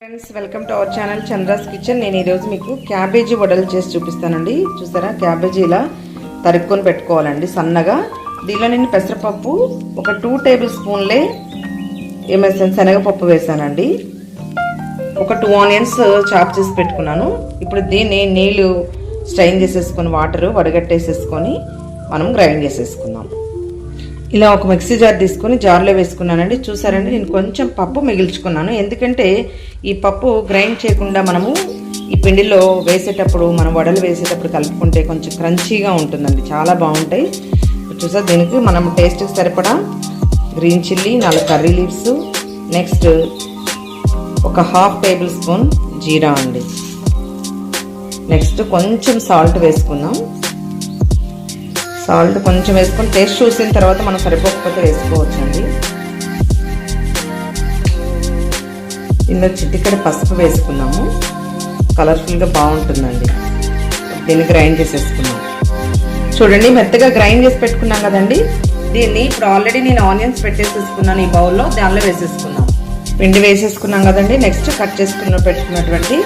Friends welcome to our channel Chandra's kitchen నేను ఈరోజు మీకు క్యాబేజీ వడలు చేసి చూపిస్తానండి. చూసారా? క్యాబేజీ ఇలా తరుక్కొని పెట్టుకోవాలండి సన్నగా. దీనిలో నేను పెసరపప్పు ఒక టూ టేబుల్ స్పూన్లే ఏమేసాను? శనగపప్పు వేసానండి. ఒక టూ ఆనియన్స్ చాప్ చేసి పెట్టుకున్నాను. ఇప్పుడు దీన్ని నీళ్ళు స్ట్రైన్ చేసేసుకొని వాటరు వడగట్టేసేసుకొని మనం గ్రైండ్ చేసేసుకుందాం. ఇలా ఒక మిక్సీ జార్ తీసుకొని జార్లో వేసుకున్నానండి. చూసారండి నేను కొంచెం పప్పు మిగిల్చుకున్నాను. ఎందుకంటే ఈ పప్పు గ్రైండ్ చేయకుండా మనము ఈ పిండిలో వేసేటప్పుడు మనం వడలు వేసేటప్పుడు కలుపుకుంటే కొంచెం క్రంచీగా ఉంటుందండి. చాలా బాగుంటాయి. చూసా దీనికి మనం టేస్ట్కి సరిపడా గ్రీన్ చిల్లీ నాలుగు కర్రీ లీవ్స్ నెక్స్ట్ ఒక హాఫ్ టేబుల్ స్పూన్ జీరా అండి. నెక్స్ట్ కొంచెం సాల్ట్ వేసుకుందాం. సాల్ట్ కొంచెం వేసుకొని టేస్ట్ చూసిన తర్వాత మనం సరిపోకపోతే వేసుకోవచ్చండి. ఇందులో చిట్టికడ పసుపు వేసుకున్నాము. కలర్ఫుల్గా బాగుంటుందండి. దీన్ని గ్రైండ్ చేసేసుకున్నాం. చూడండి మెత్తగా గ్రైండ్ చేసి పెట్టుకున్నాం కదండి. దీన్ని ఇప్పుడు ఆల్రెడీ నేను ఆనియన్స్ పెట్టేసేసుకున్నాను ఈ బౌల్లో దానిలో వేసేసుకున్నాం. పిండి వేసేసుకున్నాం కదండి. నెక్స్ట్ కట్ చేసుకున్న పెట్టుకున్నటువంటి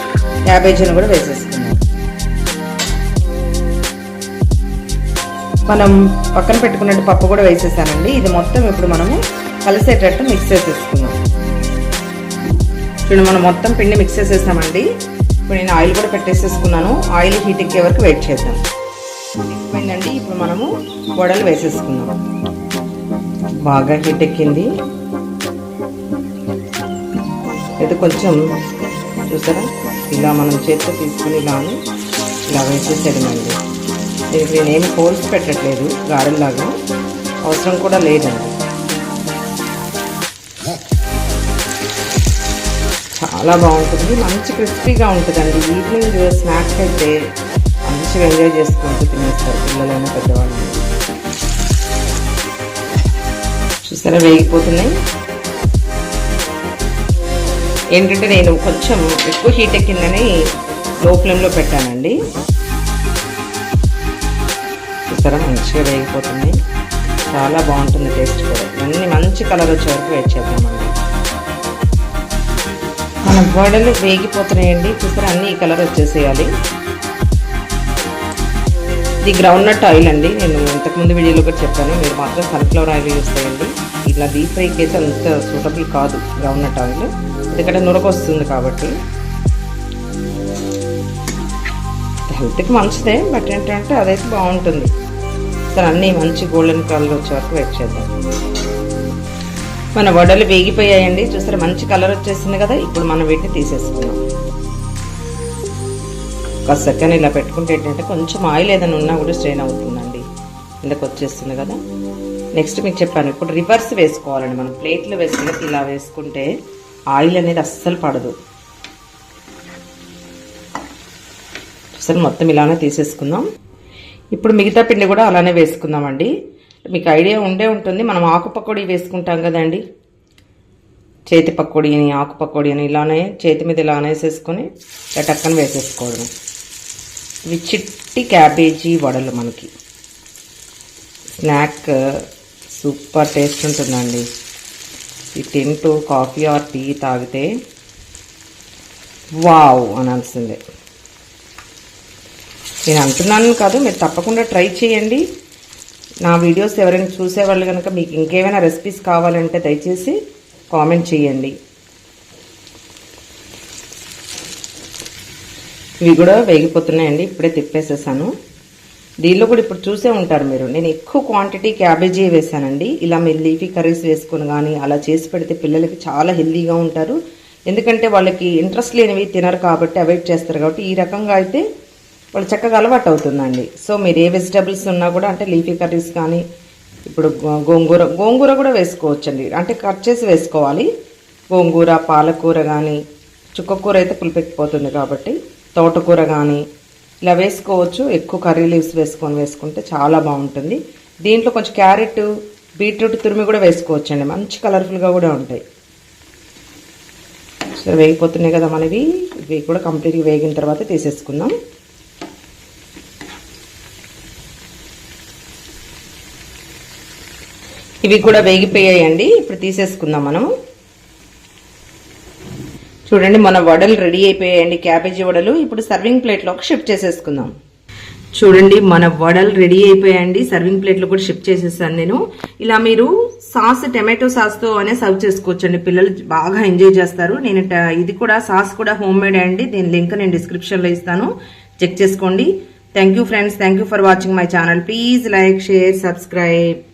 క్యాబేజీని కూడా వేసేసుకున్నాం. మనం పక్కన పెట్టుకున్నట్టు పప్పు కూడా వేసేసానండి. ఇది మొత్తం ఇప్పుడు మనము కలిసేటట్టు మిక్స్ చేసేసుకుందాం. చూడండి మనం మొత్తం పిండి మిక్స్ చేసేసామండి. ఇప్పుడు నేను ఆయిల్ కూడా పెట్టేసేసుకున్నాను. ఆయిల్ హీట్ ఎక్కే వరకు వెయిట్ చేద్దాం. ఎక్కువైందండి ఇప్పుడు మనము వడలు వేసేసుకుందాం. బాగా హీట్ ఎక్కింది. ఇది కొంచెం చూసారా? ఇలా మనం చేతితో తీసుకుని ఇలా ఇలా వేసేసేయడమండి. దీనికి నేనేమి హోల్స్ పెట్టట్లేదు గారెల్లాగా అవసరం కూడా లేదండి. చాలా బాగుంటుంది మంచి క్రిస్పీగా ఉంటుందండి. ఈవినింగ్ స్నాక్స్ అయితే మంచిగా ఎంజాయ్ చేసుకుంటూ తినేస్తారు పిల్లలైనా పెద్దవాళ్ళు. చూసారా వేగిపోతున్నాయి. ఏంటంటే నేను కొంచెం ఎక్కువ హీట్ ఎక్కిందని లో ఫ్లేమ్లో పెట్టానండి. చూసారా? మంచిగా వేగిపోతుంది. చాలా బాగుంటుంది టేస్ట్ కూడా. ఇవన్నీ మంచి కలర్ వచ్చే వరకు వెయిట్ చేద్దామండి మన. వడలు వేగిపోతున్నాయండి. చూసారా? అన్ని ఈ కలర్ వచ్చేసేయాలి. ఇది గ్రౌండ్ నట్ ఆయిల్ అండి. నేను ఇంతకుముందు వీడియోలో కూడా చెప్పాను. మీరు మాత్రం సన్ఫ్లవర్ ఆయిల్ యూస్ చేయండి. ఇట్లా డీప్ ఫ్రైకి అయితే అంత సూటబుల్ కాదు గ్రౌండ్ నట్ ఆయిల్ ఎందుకంటే నురగొస్తుంది కాబట్టి. హెల్త్కి మంచిదే బట్ ఏంటంటే అదైతే బాగుంటుంది. సరే అన్నీ మంచి గోల్డెన్ కలర్ వచ్చే వరకు వెయిట్ చేద్దాం. మన వడలు వేగిపోయాయండి. చూసారా మంచి కలర్ వచ్చేసింది కదా. ఇప్పుడు మనం వీటిని తీసేసుకుందాం. ఒక సెకండ్ ఇలా పెట్టుకుంటే ఏంటంటే కొంచెం ఆయిల్ ఏదైనా ఉన్నా కూడా స్ట్రెయిన్ అవుతుందండి. ఇందుకు వచ్చేస్తుంది కదా. నెక్స్ట్ మీకు చెప్పాను ఇప్పుడు రివర్స్ వేసుకోవాలండి. మనం ప్లేట్లో వేసుకున్న ఇలా వేసుకుంటే ఆయిల్ అనేది అస్సలు పడదు. చూసారు మొత్తం ఇలానే తీసేసుకుందాం. ఇప్పుడు మిగతా పిండి కూడా అలానే వేసుకుందామండి. మీకు ఐడియా ఉండే ఉంటుంది. మనం ఆకు పకోడీ వేసుకుంటాం కదండి. చేతి పకోడీ అని ఆకు పకోడీ అని ఇలానే చేతి మీద ఇలా అనేసేసుకొని టక్కన వేసేసుకోవడం ఇవి చిట్టి క్యాబేజీ వడలు మనకి. స్నాక్ సూపర్ టేస్ట్ ఉంటుందండి. ఈ తింటూ కాఫీ ఆర్ టీ తాగితే వావ్ అనాల్సిందే నేను అంటున్నాను కాదు మీరు తప్పకుండా ట్రై చేయండి. నా వీడియోస్ ఎవరైనా చూసేవాళ్ళు కనుక మీకు ఇంకేమైనా రెసిపీస్ కావాలంటే దయచేసి కామెంట్ చేయండి. ఇవి కూడా వేగిపోతున్నాయండి ఇప్పుడే తిప్పేసేసాను. దీనిలో కూడా ఇప్పుడు చూసే ఉంటారు మీరు. నేను ఎక్కువ క్వాంటిటీ క్యాబేజీ వేసానండి. ఇలా మీరు లీఫీ కర్రీస్ వేసుకొని కానీ అలా చేసి పెడితే పిల్లలకి చాలా హెల్దీగా ఉంటారు. ఎందుకంటే వాళ్ళకి ఇంట్రెస్ట్ లేనివి తినరు కాబట్టి అవాయిడ్ చేస్తారు కాబట్టి ఈ రకంగా అయితే వాళ్ళు చక్కగా అలవాటు అవుతుందండి. సో మీరు ఏ వెజిటబుల్స్ ఉన్నా కూడా అంటే లీఫీ కర్రీస్ కానీ ఇప్పుడు గో- గోంగూర గోంగూర కూడా వేసుకోవచ్చండి. అంటే కట్ చేసి వేసుకోవాలి. గోంగూర పాలకూర కానీ చుక్కకూర అయితే పులిపెక్కిపోతుంది కాబట్టి తోటకూర కానీ ఇలా వేసుకోవచ్చు. ఎక్కువ కర్రీ లీవ్స్ వేసుకొని వేసుకుంటే చాలా బాగుంటుంది. దీంట్లో కొంచెం క్యారెట్ బీట్రూట్ తురిమి కూడా వేసుకోవచ్చండి. మంచి కలర్ఫుల్గా కూడా ఉంటాయి. సో వేగిపోతున్నాయి కదా మనవి. ఇవి కూడా కంప్లీట్గా వేగిన తర్వాత తీసేసుకుందాం. ఇవి కూడా వేగిపోయాయండి. ఇప్పుడు తీసేసుకుందాం మనం చూడండి మన వడలు రెడీ అయిపోయాయండి క్యాబేజీ వడలు. ఇప్పుడు సర్వింగ్ ప్లేట్లోకి షిఫ్ట్ చేసేసుకుందాం. చూడండి మన వడలు రెడీ అయిపోయాయండి. సర్వింగ్ ప్లేట్లో కూడా షిఫ్ట్ చేసేసాను నేను. ఇలా మీరు సాస్ టమాటో సాస్తో అనే సర్వ్ చేసుకోవచ్చండి. పిల్లలు బాగా ఎంజాయ్ చేస్తారు. నేను ట- ఇది కూడా సాస్ కూడా హోమ్ మేడ్ అండి. దీని లింక్ నేను డిస్క్రిప్షన్లో ఇస్తాను. చెక్ చేసుకోండి. Thank you friends. Thank you for watching my channel. Please like share subscribe.